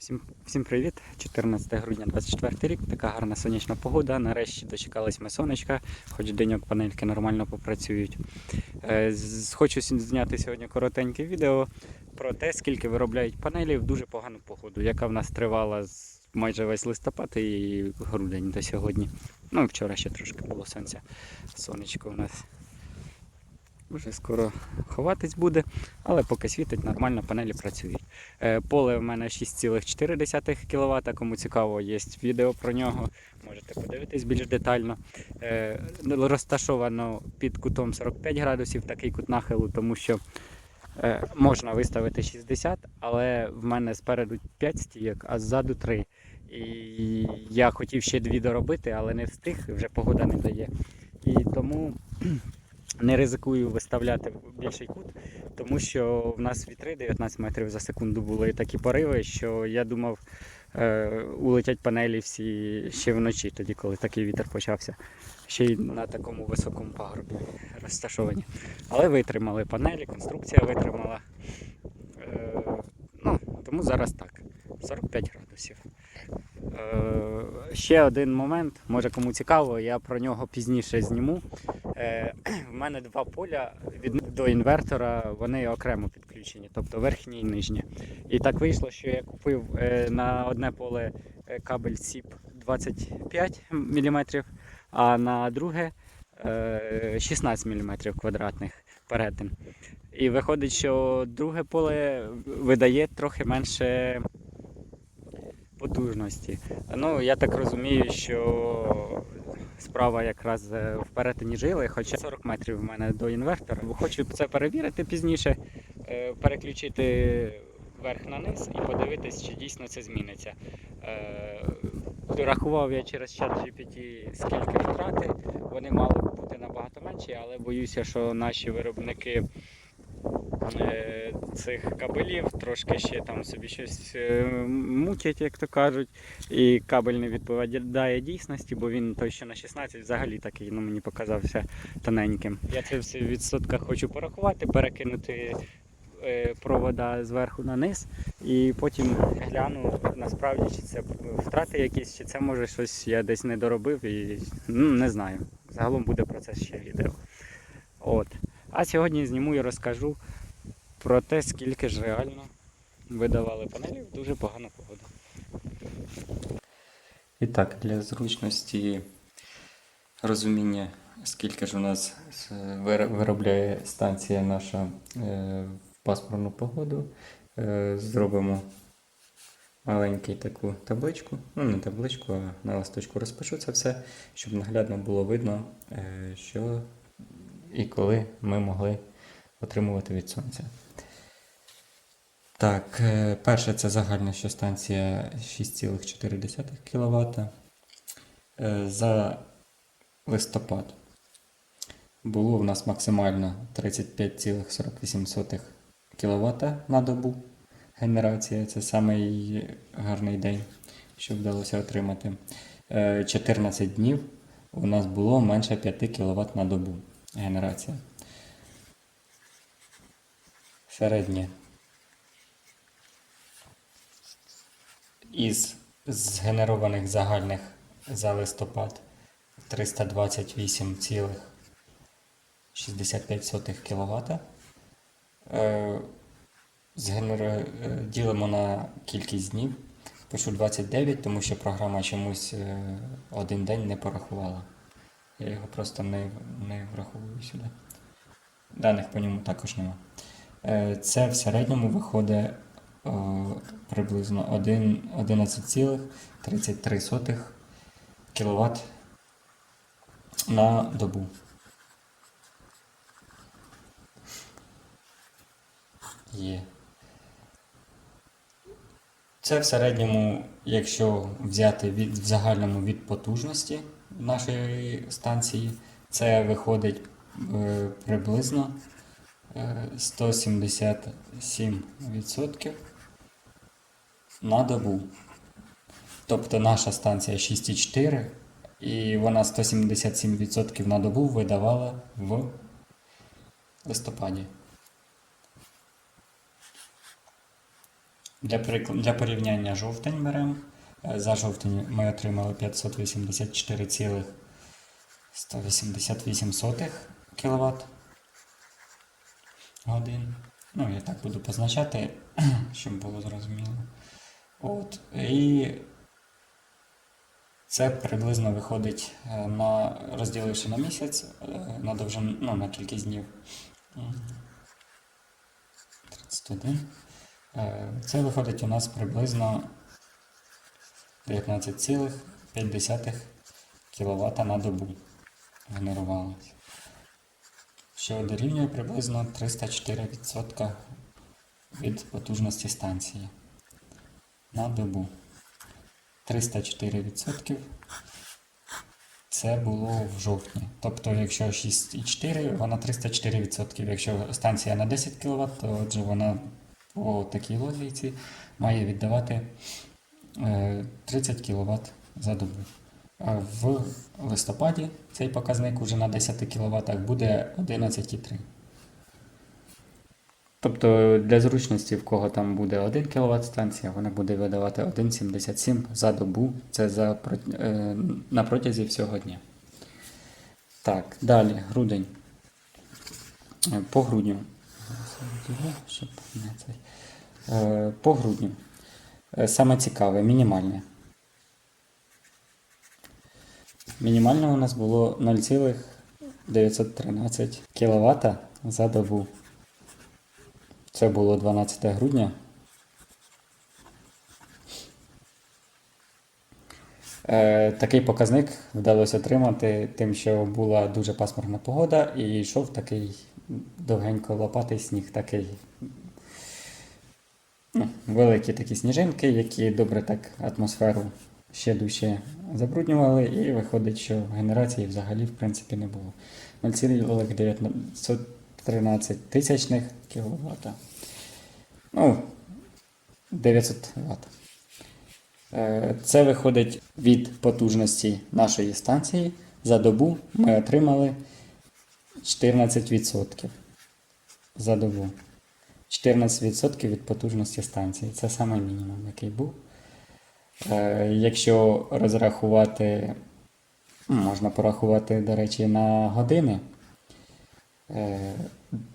Всім, всім привіт! 14 грудня 24 рік. Така гарна сонячна погода. Нарешті дочекались ми сонечка, хоч деньок панельки нормально попрацюють. Е, Хочу зняти сьогодні коротеньке відео про те, скільки виробляють панелі в дуже погану погоду, яка в нас тривала майже весь листопад і грудень до сьогодні. Ну, вчора ще трошки було сонця. Сонечко у нас вже скоро ховатись буде, але поки світить, нормально панелі працюють. Е, Поле в мене 6,4 кВт. Кому цікаво, є відео про нього. Можете подивитись більш детально. Е, Розташовано під кутом 45 градусів, такий кут нахилу, тому що е, можна виставити 60, але в мене спереду 5 стійок, а ззаду 3. І я хотів ще дві доробити, але не встиг, вже погода не дає. І тому не ризикую виставляти більший кут, тому що в нас вітри 19 метрів за секунду були такі пориви, що я думав, е, улетять панелі всі ще вночі, тоді, коли такий вітер почався. Ще й на такому високому пагорбі розташовані. Але витримали панелі, конструкція витримала. Е, ну, тому зараз так. 45 градусів. Е, ще один момент, може кому цікаво, я про нього пізніше зніму. Е, в мене два поля від до інвертора, вони окремо підключені, тобто верхнє і нижнє. І так вийшло, що я купив е, на одне поле е, кабель SIP 25 мм, а на друге е, 16 мм квадратних перетин. І виходить, що друге поле видає трохи менше потужності. Ну, я так розумію, що справа якраз е, в перетині жили, хоча 40 метрів в мене до інвертора. Хочу це перевірити пізніше, е, переключити верх на низ і подивитись, чи дійсно це зміниться. Е, Рахував я через чат GPT, скільки втрати. Вони мали б бути набагато менші, але боюся, що наші виробники е, цих кабелів трошки ще там собі щось е, мутять, як то кажуть. І кабель не відповідає дійсності, бо він той, що на 16 взагалі такий, ну мені показався тоненьким. Я це все в відсотках хочу порахувати, перекинути е, провода зверху на низ, і потім гляну насправді, чи це втрати якісь, чи це може щось я десь не доробив і ну, не знаю. Загалом буде про це ще відео. От. А сьогодні зніму і розкажу про те, скільки ж реально видавали панелі в дуже погану погоду. І так, для зручності розуміння, скільки ж у нас е, виробляє станція наша е, в пасмурну погоду, е, зробимо маленьку таку табличку, ну не табличку, а на листочку розпишу це все, щоб наглядно було видно, що і коли ми могли отримувати від сонця. Так, е, перше це загальна що станція 6,4 кВт. Е, За листопад було в нас максимально 35,48 кВт на добу генерація. Це самий гарний день, що вдалося отримати. Е, 14 днів у нас було менше 5 кВт на добу генерація. Середнє із згенерованих загальних за листопад 328,65 кВт. Е, згенер... е, Ділимо на кількість днів. Пишу 29, тому що програма чомусь е, один день не порахувала. Я його просто не, не враховую сюди. Даних по ньому також нема. Це в середньому виходить приблизно 1 11,33 кВт на добу. Є. Це в середньому, якщо взяти від, в загальному від потужності нашої станції, це виходить е, приблизно е, 177% на добу. Тобто наша станція 6,4 і вона 177% на добу видавала в листопаді. Для, для порівняння жовтень беремо. Е, За жовтень ми отримали 584,188 кВт годин. Ну, я так буду позначати, щоб було зрозуміло. От. І це приблизно виходить е, на розділивши на місяць, е, на довжину, ну, на кількість днів. 31. Е, Це виходить у нас приблизно 19,5 кВт на добу генерувалося. Що дорівнює приблизно 304% від потужності станції на добу. 304% це було в жовтні. Тобто, якщо 6,4, вона 304%. Якщо станція на 10 кВт, то отже вона по такій логіці має віддавати е, 30 кВт за добу. В листопаді цей показник уже на 10 кВт буде 11,3. Тобто для зручності, в кого там буде 1 кВт станція, вона буде видавати 1,77 за добу. Це за, е, на протязі всього дня. Так, далі, грудень. Е, По грудню. Е, По грудню. Е, Саме цікаве, мінімальне. Мінімальне у нас було 0,913 кВт за добу. Це було 12 грудня. Е, такий показник вдалося отримати тим, що була дуже пасмурна погода і йшов такий довгенько лопатий сніг, такий ну, великі такі сніжинки, які добре так атмосферу ще дужче забруднювали, і виходить, що генерації взагалі в принципі не було. 0,913 тисячних кВт. Ну, 900 Вт. Е, Це виходить від потужності нашої станції. За добу ми отримали 14% за добу. 14% від потужності станції. Це саме мінімум, який був. Е, Якщо розрахувати, можна порахувати, до речі, на години. Е,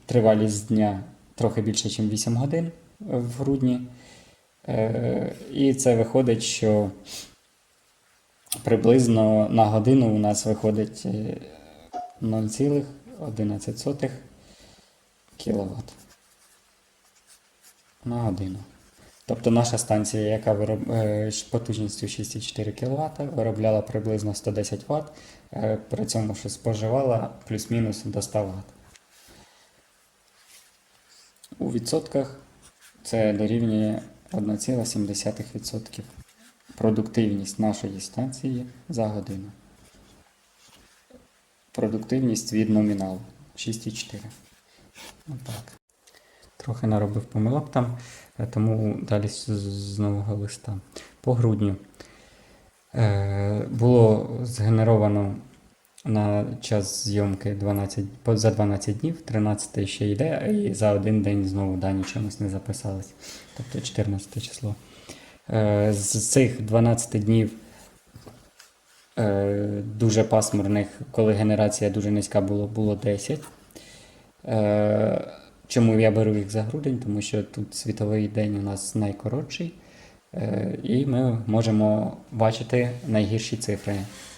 Тривалість дня трохи більше, ніж 8 годин в грудні. Е, І це виходить, що приблизно на годину у нас виходить е, 0,11 кВт на годину. Тобто наша станція, яка вироб... е, потужністю 6,4 кВт, виробляла приблизно 110 Вт, е, при цьому що споживала плюс-мінус до 100 Вт. У відсотках це дорівнює 1,7% продуктивність нашої станції за годину. Продуктивність від номіналу 6,4. Отак. Трохи наробив помилок там, е, тому далі з, нового листа. По грудню е, було згенеровано на час зйомки 12, за 12 днів, 13 ще йде, і за один день знову дані чомусь не записались. Тобто 14 число. Е, з цих 12 днів е, дуже пасмурних, коли генерація дуже низька було, було 10. Е, чому я беру їх за грудень? Тому що тут світовий день у нас найкоротший, і ми можемо бачити найгірші цифри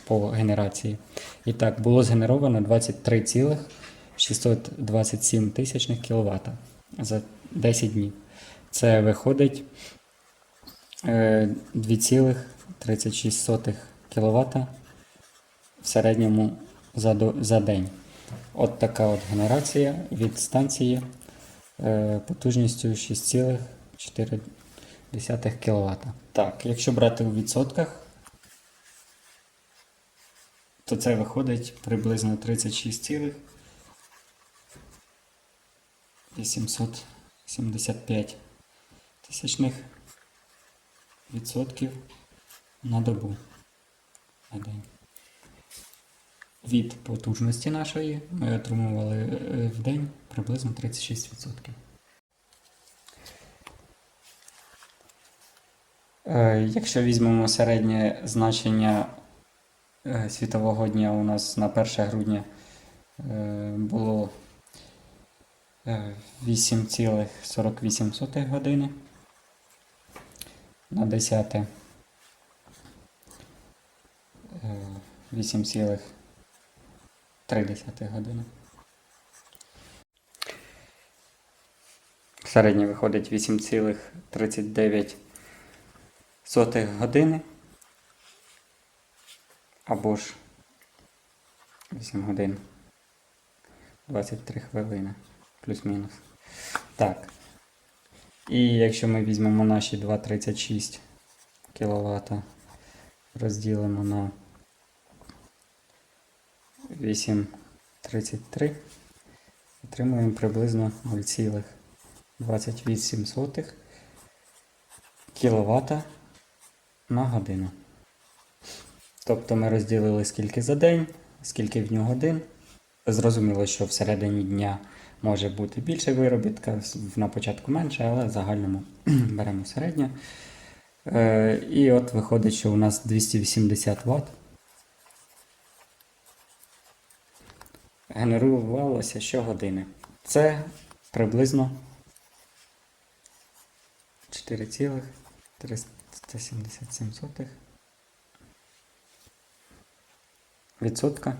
по генерації. І так, було згенеровано 23,627 тисячних кВт за 10 днів. Це виходить е, 2,36 кВт в середньому за день. От така от генерація від станції е, потужністю 6,4 кВт. Так, якщо брати у відсотках, то це виходить приблизно 36,875 тисячних відсотків на добу на день. Від потужності нашої ми отримували е, в день приблизно 36%. Е, Якщо візьмемо середнє значення е, світового дня у нас на 1 грудня е, було е, 8,48 години. На 10 е, 8,3 години. Середнє виходить 8,39 сотих години. Або ж 8 годин 23 хвилини. Плюс-мінус. Так. І якщо ми візьмемо наші 2,36 кВт, розділимо на 8,33, отримуємо приблизно 0,28 кВт на годину. Тобто ми розділили скільки за день, скільки в нього годин. Зрозуміло, що всередині дня може бути більше виробітка, на початку менше, але в загальному беремо середнє. Е, і от виходить, що у нас 280 Вт. Генерувалося щогодини. Це приблизно 4,377 відсотка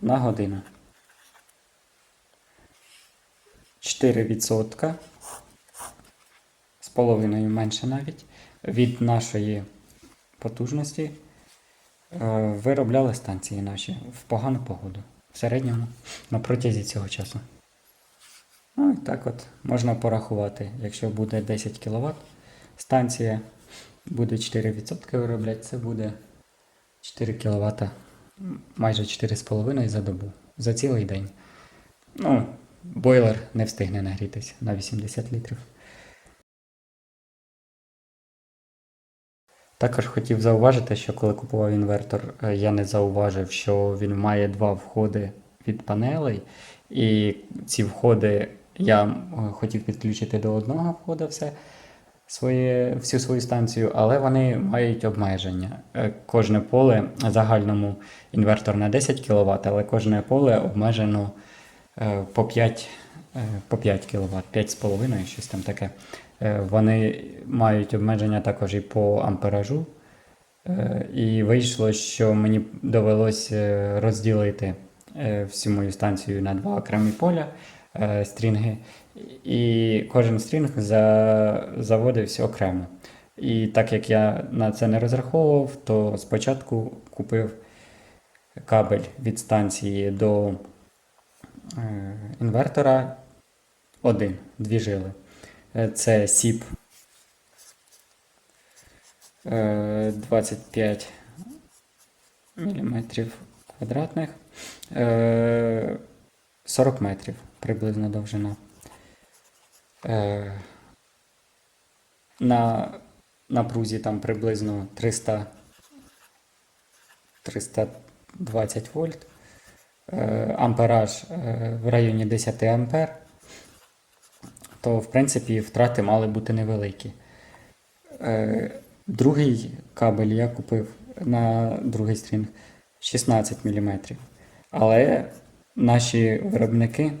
на годину. 4 відсотка з половиною менше навіть від нашої потужності е, виробляли станції наші в погану погоду. В середньому на протязі цього часу. Ну і так от можна порахувати, якщо буде 10 кВт, станція буде 4% виробляти, це буде 4 кВт, майже 4,5 за добу, за цілий день. Ну, бойлер не встигне нагрітися на 80 літрів. Також хотів зауважити, що коли купував інвертор, е, я не зауважив, що він має два входи від панелей, і ці входи я е, хотів підключити до одного входу все, своє, всю свою станцію, але вони мають обмеження. Е, Кожне поле загальному інвертор на 10 кВт, але кожне поле обмежено е, по 5, е, по 5 кВт, 5,5, щось там таке. Вони мають обмеження також і по амперажу. І вийшло, що мені довелося розділити всю мою станцію на два окремі поля стрінги, і кожен стрінг за, заводився окремо. І так як я на це не розраховував, то спочатку купив кабель від станції до е, інвертора один, дві жили. Е, Це СІП е, 25 мм квадратних, е, 40 метрів приблизно довжина. Е, На напрузі там приблизно 300 320 вольт. Е, Ампераж е, в районі 10 ампер. То, в принципі, втрати мали бути невеликі. Е, Другий кабель я купив на другий стрінг 16 мм. Але наші виробники,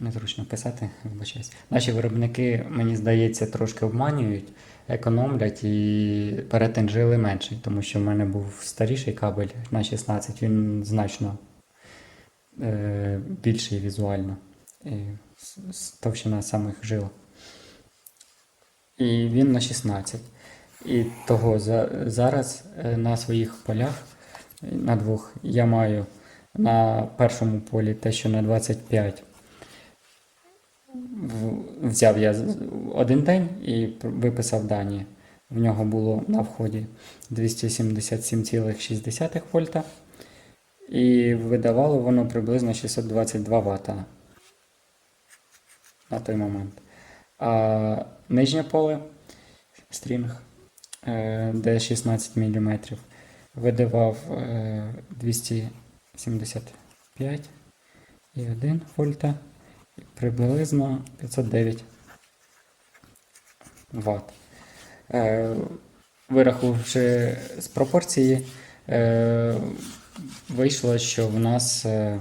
незручно писати, вибачаюсь. Наші виробники, мені здається, трошки обманюють, економлять і перетин жили менший, тому що в мене був старіший кабель на 16, він значно е, більший візуально. І товщина самих жил. І він на 16. І того за, зараз е, на своїх полях, на двох, я маю на першому полі те, що на 25. Взяв я один день і виписав дані. В нього було на вході 277,6 вольта. І видавало воно приблизно 622 Вт на той момент. А нижнє поле стрінг, е, де 16 мм, видавав е, 275,1 вольта і приблизно 509 Вт. Е, вирахувавши з пропорції, е, вийшло, що в нас е,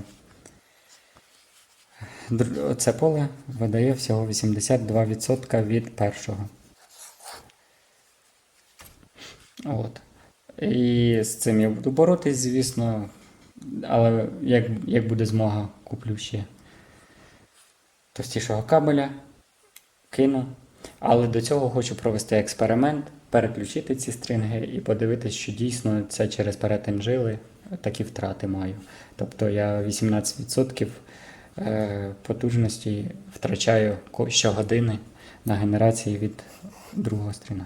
це поле видає всього 82% від першого. От. І з цим я буду боротись, звісно. Але як, як буде змога, куплю ще товстішого кабеля, кину. Але до цього хочу провести експеримент, переключити ці стринги і подивитися, що дійсно це через перетин жили такі втрати маю. Тобто я 18% е, потужності втрачаю щогодини на генерації від другого стрінга.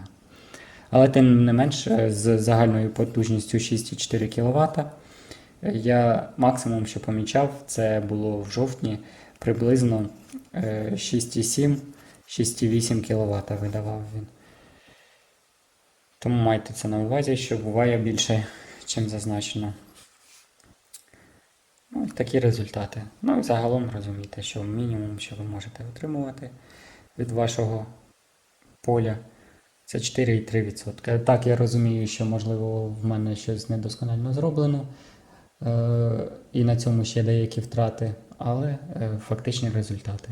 Але тим не менш, е, з загальною потужністю 6,4 кВт, я максимум, що помічав, це було в жовтні приблизно е, 6,7 6,8 кВт видавав він. Тому майте це на увазі, що буває більше, чим зазначено. Ну, такі результати. Ну і загалом розумієте, що мінімум, що ви можете отримувати від вашого поля, це 4,3%. Так, я розумію, що можливо в мене щось недосконально зроблено. Е, і на цьому ще деякі втрати, але е, фактичні результати.